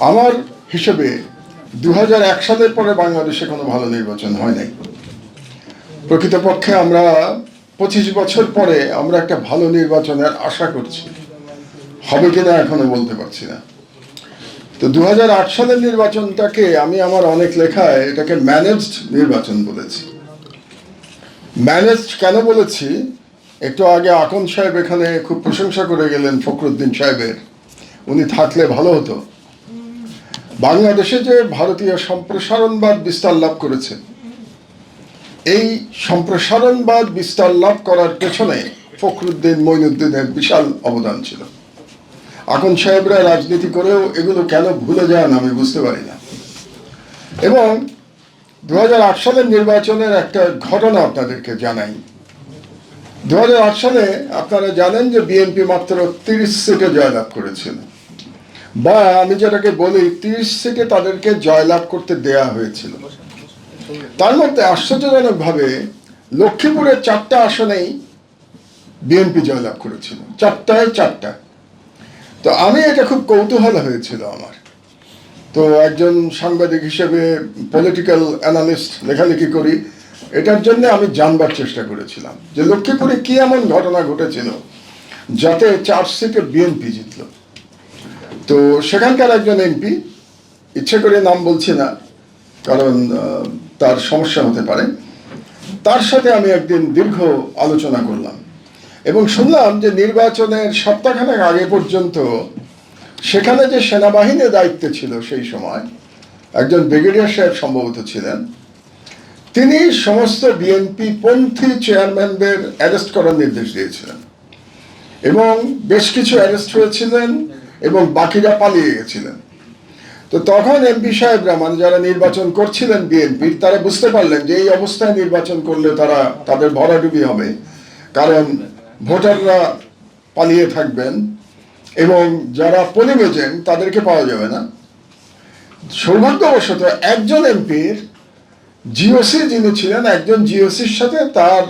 আমার হিসেবে দু হাজার এক সালের পরে বাংলাদেশে কোনো ভালো নির্বাচন হয় নাই। প্রকৃতপক্ষে আমরা পঁচিশ বছর পরে আমরা একটা ভালো নির্বাচনের আশা করছি। হবে কিনা এখনও বলতে পারছি না। তো দু হাজার আট সালের নির্বাচনটাকে আমি আমার অনেক লেখায় এটাকে ম্যানেজড নির্বাচন বলেছি। ম্যানেজড কেন বলেছি? একটু আগে আকন সাহেব এখানে খুব প্রশংসা করে গেলেন, ফখরুদ্দিন সাহেবের। উনি থাকলে ভালো হতো। বাংলাদেশে যে ভারতীয় সম্প্রসারণবাদ বিস্তার লাভ করেছে, এই সম্প্রসারণবাদ বিস্তার লাভ করার পেছনে ফখরুদ্দিন মঈনুদ্দিনের বিশাল অবদান ছিল। আকন সাহেবরা রাজনীতি করেও এগুলো কেন ভুলে যান আমি বুঝতে পারি না। এবং দু হাজার আট সালের নির্বাচনের একটা ঘটনা আপনাদেরকে জানাই। দু হাজার আট সালে আপনারা জানেন যে বিএনপি মাত্র তিরিশ সিটে জয়লাভ করেছিল। বা আমি যেটাকে বলি, তিরিশ সিটে তাদেরকে জয়লাভ করতে দেয়া হয়েছিল। তার মধ্যে আশ্চর্যজনকভাবে লক্ষ্মীপুরের চারটা আসনেই বিএনপি জয়লাভ করেছিল। চারটায় চারটা। তো আমি এটা খুব কৌতূহল হয়েছিল আমার। তো একজন সাংবাদিক হিসেবে পলিটিক্যাল অ্যানালিস্ট লেখালেখি করি, এটার জন্য আমি জানবার চেষ্টা করেছিলাম যে লক্ষ্মীপুরে কি এমন ঘটনা ঘটেছিল যাতে চার সিটে বিএনপি জিতল। তো সেখানকার একজন এমপি, ইচ্ছে করে নাম বলছি না, কারণ তার সমস্যা হতে পারে। তার সাথে আমি একদিন দীর্ঘ আলোচনা করলাম এবং শুনলাম যে নির্বাচনের সপ্তাহখানেক আগে পর্যন্ত সেখানে যে সেনাবাহিনীর দায়িত্বে ছিল সেই সময় একজন ব্রিগেডিয়ার সাহেব সম্ভবত ছিলেন। তিনি সমস্ত বিএনপি পন্থী চেয়ারম্যানদের অ্যারেস্ট করার নির্দেশ দিয়েছিলেন এবং বেশ কিছু অ্যারেস্ট হয়েছিলেন। এবং বাকিরা পালিয়ে গেছিলেন। তো তখন এমপি সাহেবরা মানে যারা নির্বাচন করছিলেন বিএনপির, তারা বুঝতে পারলেন যে এই অবস্থায় নির্বাচন করলে তারা তাদের ভরাডুবি হবে। কারণ ভোটাররা পালিয়ে থাকবেন এবং যারা পোলিং তাদেরকে পাওয়া যাবে না। সৌভাগ্যবশত একজন এমপির জিওসি যিনি ছিলেন, একজন জিওসির সাথে তার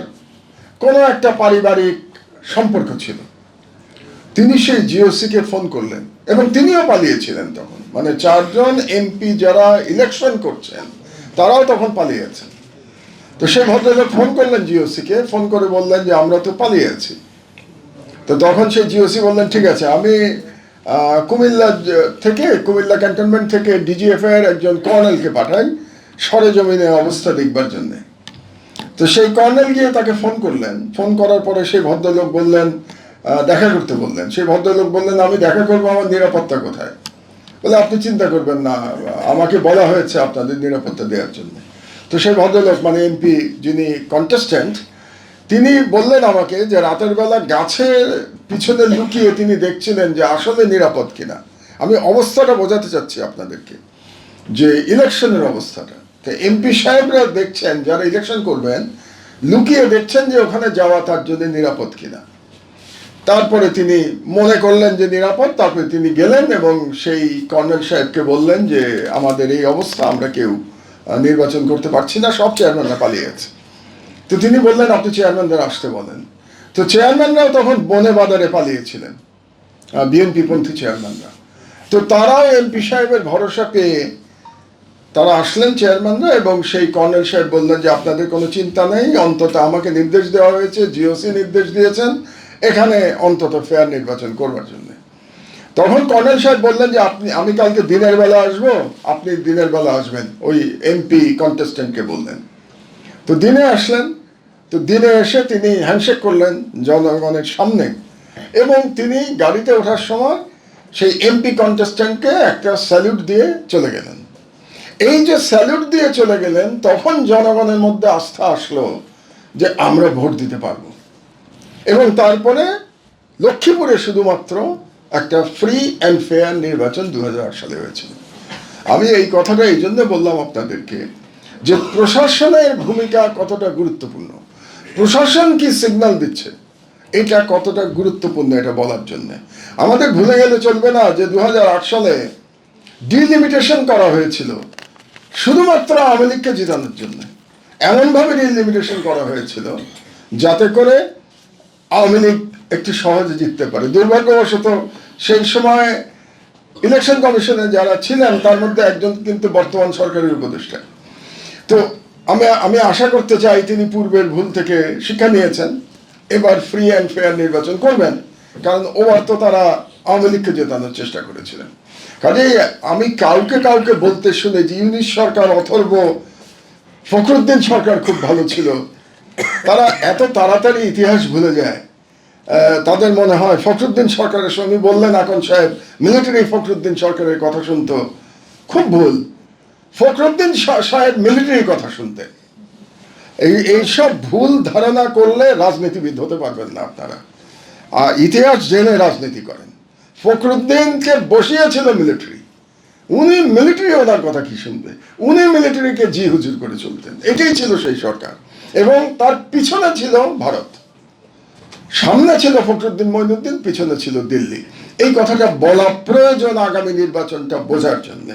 কোনো একটা পারিবারিক সম্পর্ক ছিল। তিনি সেই জিওসিকে ফোন করলেন এবং তিনিও পালিয়েছিলেন তখন। মানে চারজন এমপি যারা ইলেকশন করছেন, তারাও তখন পালিয়েছেন। তো সেই ভদ্রলোক ফোন করলেন জিওসিকে ফোন করে বললেন যে, আমরা তো পালিয়েছি। তো তখন সেই জিওসি বললেন, ঠিক আছে, আমি কুমিল্লা থেকে, কুমিল্লা ক্যান্টনমেন্ট থেকে ডিজিএফ এর একজন কর্নেলকে পাঠাই, সরেজমিনে অবস্থা দেখবার জন্যে। তো সেই কর্নেল গিয়ে তাকে ফোন করলেন। ফোন করার পরে সেই ভদ্রলোক বললেন দেখা করতে বললেন। সেই ভদ্রলোক বললেন, আমি দেখা করব, আমার নিরাপত্তা কোথায়? বলে, আপনি চিন্তা করবেন না, আমাকে বলা হয়েছে আপনাদের নিরাপত্তা দেওয়ার জন্য। তো সেই ভদ্রলোক মানে এমপি যিনি কন্টেস্ট্যান্ট তিনি বললেন আমাকে যে, রাতের বেলা গাছের পিছনে লুকিয়ে তিনি দেখছিলেন যে, আসলে নিরাপদ কিনা। আমি অবস্থাটা বোঝাতে চাচ্ছি আপনাদেরকে, যে ইলেকশনের অবস্থাটা। তো এমপি সাহেবরা দেখছেন, যারা ইলেকশন করবেন, লুকিয়ে দেখছেন যে, ওখানে যাওয়া তার জন্য নিরাপদ কিনা। তারপরে তিনি মনে করলেন যে নিরাপদ, তারপরে তিনি গেলেন এবং সেই কর্নেল সাহেবকে বললেন যে, আমাদের এই অবস্থা, আমরা কেউ নির্বাচন করতে পারছি না, সব চেয়ারম্যানরা পালিয়ে গেছে। তো তিনি বললেন, আপনি চেয়ারম্যানদের আসতে বলেন। তো চেয়ারম্যানরাও তখন বনে বাজারে পালিয়েছিলেন বিএনপি পন্থী চেয়ারম্যানরা। তো তারাও এমপি সাহেবের ভরসা পেয়ে তারা আসলেন চেয়ারম্যানরা এবং সেই কর্নেল সাহেব বললেন যে, আপনাদের কোনো চিন্তা নেই, অন্তত আমাকে নির্দেশ দেওয়া হয়েছে, জিওসি নির্দেশ দিয়েছেন এখানে অন্তত ফেয়ার নির্বাচন করবার জন্য। তখন কর্নেল সাহেব বললেন যে, আপনি, আমি কালকে দিনের বেলা আসব, আপনি দিনের বেলা আসবেন। ওই এমপি কন্টেস্ট্যান্টকে বললেন। তো দিনে আসলেন, তো দিনে এসে তিনি হ্যান্ডশেক করলেন জনগণের সামনে এবং তিনি গাড়িতে ওঠার সময় সেই এমপি কন্টেস্ট্যান্টকে একটা স্যালুট দিয়ে চলে গেলেন। এই যে স্যালুট দিয়ে চলে গেলেন, তখন জনগণের মধ্যে আস্থা আসলো যে, আমরা ভোট দিতে পারব। এবং তারপরে লক্ষ্মীপুরে শুধুমাত্র একটা ফ্রি অ্যান্ড ফেয়ার নির্বাচন দু হাজার আট সালে হয়েছিল আমি এই কথাটা এই জন্য বললাম আপনাদেরকে যে প্রশাসনের ভূমিকা কতটা গুরুত্বপূর্ণ। প্রশাসন কি সিগন্যাল দিচ্ছে? এটা কতটা গুরুত্বপূর্ণ এটা বলার জন্য। আমাদের ভুলে গেলে চলবে না যে দু হাজার আট সালে ডিলিমিটেশন করা হয়েছিল। শুধুমাত্র আওয়ামী লীগকে জিতানোর জন্য। এমনভাবে ডিলিমিটেশন করা হয়েছিল যাতে করে আওয়ামী লীগ একটু সহজে জিততে পারে। দুর্ভাগ্যবশত সেই সময় ইলেকশন কমিশনে যারা ছিলেন, তার মধ্যে একজন কিন্তু বর্তমান সরকারের উপদেষ্টা। তো আমি আমি আশা করতে চাই তিনি পূর্বের ভুল থেকে শিক্ষা নিয়েছেন, এবার ফ্রি অ্যান্ড ফেয়ার নির্বাচন করবেন, কারণ ওবার তো তারা আওয়ামী লীগকে জেতানোর চেষ্টা করেছিলেন। কাজেই আমি কাউকে কাউকে বলতে শুনে যে ইউনিশ সরকার, অথর্ব ফখরুদ্দিন সরকার খুব ভালো ছিল তারা এত তাড়াতাড়ি ইতিহাস ভুলে যায়। তাদের মনে হয় ফখরুদ্দিন সরকারের সঙ্গে বললেন এখন সাহেব, মিলিটারি ফখরুদ্দিন সরকারের কথা শুনতো। খুব ভুল। ফখরুদ্দিন সাহেব মিলিটারির কথা শুনতেন। এই, এইসব ভুল ধারণা করলে রাজনীতিবিদ হতে পারবেন না আপনারা। আর ইতিহাস জেনে রাজনীতি করেন। ফখরুদ্দিনকে বসিয়েছিল মিলিটারি। উনি মিলিটারি ওনার কথা কি শুনবে? উনি মিলিটারিকে জি হুজুর করে চলতেন। এটাই ছিল সেই সরকার। এবং তার পিছনে ছিল ভারত। সামনে ছিল ফখরুদ্দিন মঈনুদ্দিন পিছনে ছিল দিল্লি। এই কথাটা বলা প্রয়োজন আগামী নির্বাচনটা বোঝার জন্য।